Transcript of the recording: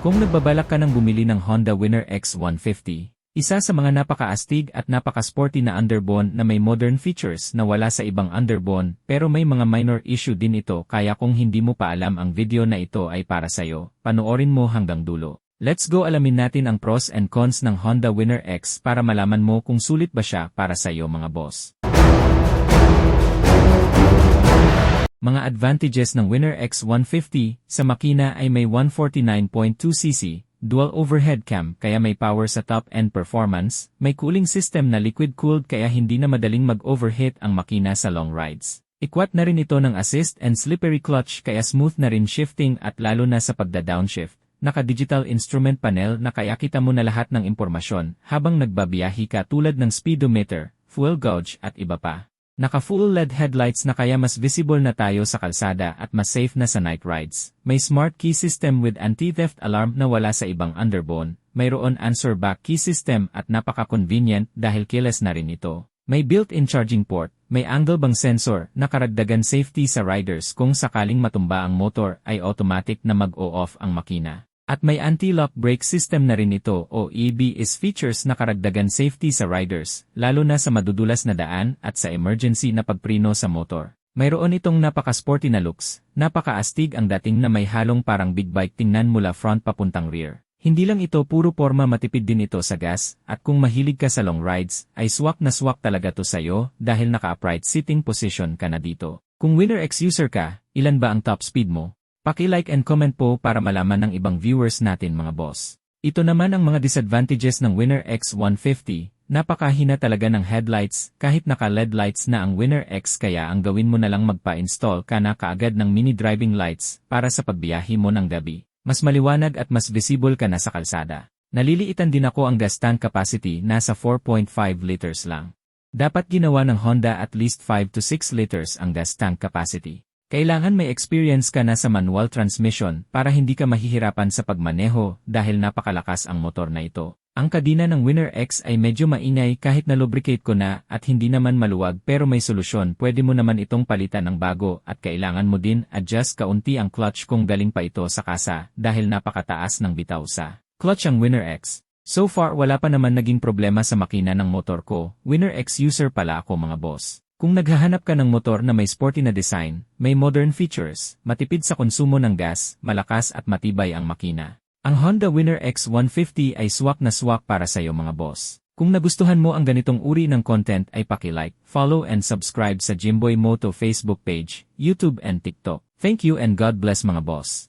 Kung nagbabalak ka ng bumili ng Honda Winner X150, isa sa mga napaka-astig at napaka-sporty na underbone na may modern features na wala sa ibang underbone pero may mga minor issue din ito kaya kung hindi mo pa alam ang video na ito ay para sa'yo, panoorin mo hanggang dulo. Let's go alamin natin ang pros and cons ng Honda Winner X para malaman mo kung sulit ba siya para sa'yo mga boss. Mga advantages ng Winner X150 sa makina ay may 149.2cc, dual overhead cam kaya may power sa top-end performance, may cooling system na liquid-cooled kaya hindi na madaling mag-overheat ang makina sa long rides. Ikwat na rin ito ng assist and slippery clutch kaya smooth na rin shifting at lalo na sa pagda-downshift. Naka-digital instrument panel na kaya kita mo na lahat ng impormasyon habang nagbabiyahi ka tulad ng speedometer, fuel gauge at iba pa. Naka-full LED headlights na kaya mas visible na tayo sa kalsada at mas safe na sa night rides. May smart key system with anti-theft alarm na wala sa ibang underbone. Mayroon answer back key system at napaka-convenient dahil keyless na rin ito. May built-in charging port, may angle bang sensor na karagdagan safety sa riders kung sakaling matumba ang motor ay automatic na mag-o-off ang makina. At may anti-lock brake system na rin ito o EBS features na karagdagan safety sa riders, lalo na sa madudulas na daan at sa emergency na pagprino sa motor. Mayroon itong napaka-sporty na looks, napaka-astig ang dating na may halong parang big bike tingnan mula front papuntang rear. Hindi lang ito puro forma matipid din ito sa gas, at kung mahilig ka sa long rides, ay swak na swak talaga to sa'yo dahil naka-upright sitting position ka na dito. Kung Winner X user ka, ilan ba ang top speed mo? Paki-like and comment po para malaman ng ibang viewers natin mga boss. Ito naman ang mga disadvantages ng Winner X150, napakahina talaga ng headlights kahit naka-LED lights na ang Winner X kaya ang gawin mo na lang magpa-install ka na kaagad ng mini driving lights para sa pagbiyahe mo ng gabi. Mas maliwanag at mas visible ka na sa kalsada. Naliliitan din ako ang gas tank capacity nasa 4.5 liters lang. Dapat ginawa ng Honda at least 5 to 6 liters ang gas tank capacity. Kailangan may experience ka na sa manual transmission para hindi ka mahihirapan sa pagmaneho dahil napakalakas ang motor na ito. Ang kadina ng Winner X ay medyo maingay kahit na-lubricate ko na at hindi naman maluwag pero may solusyon pwede mo naman itong palitan ng bago at kailangan mo din adjust kaunti ang clutch kung galing pa ito sa kasa dahil napakataas ng bitaw sa clutch ang Winner X. So far wala pa naman naging problema sa makina ng motor ko, Winner X user pala ako mga boss. Kung naghahanap ka ng motor na may sporty na design, may modern features, matipid sa konsumo ng gas, malakas at matibay ang makina. Ang Honda Winner X150 ay swak na swak para sa iyo mga boss. Kung nagustuhan mo ang ganitong uri ng content ay paki-like, follow and subscribe sa Jimboy Moto Facebook page, YouTube and TikTok. Thank you and God bless mga boss.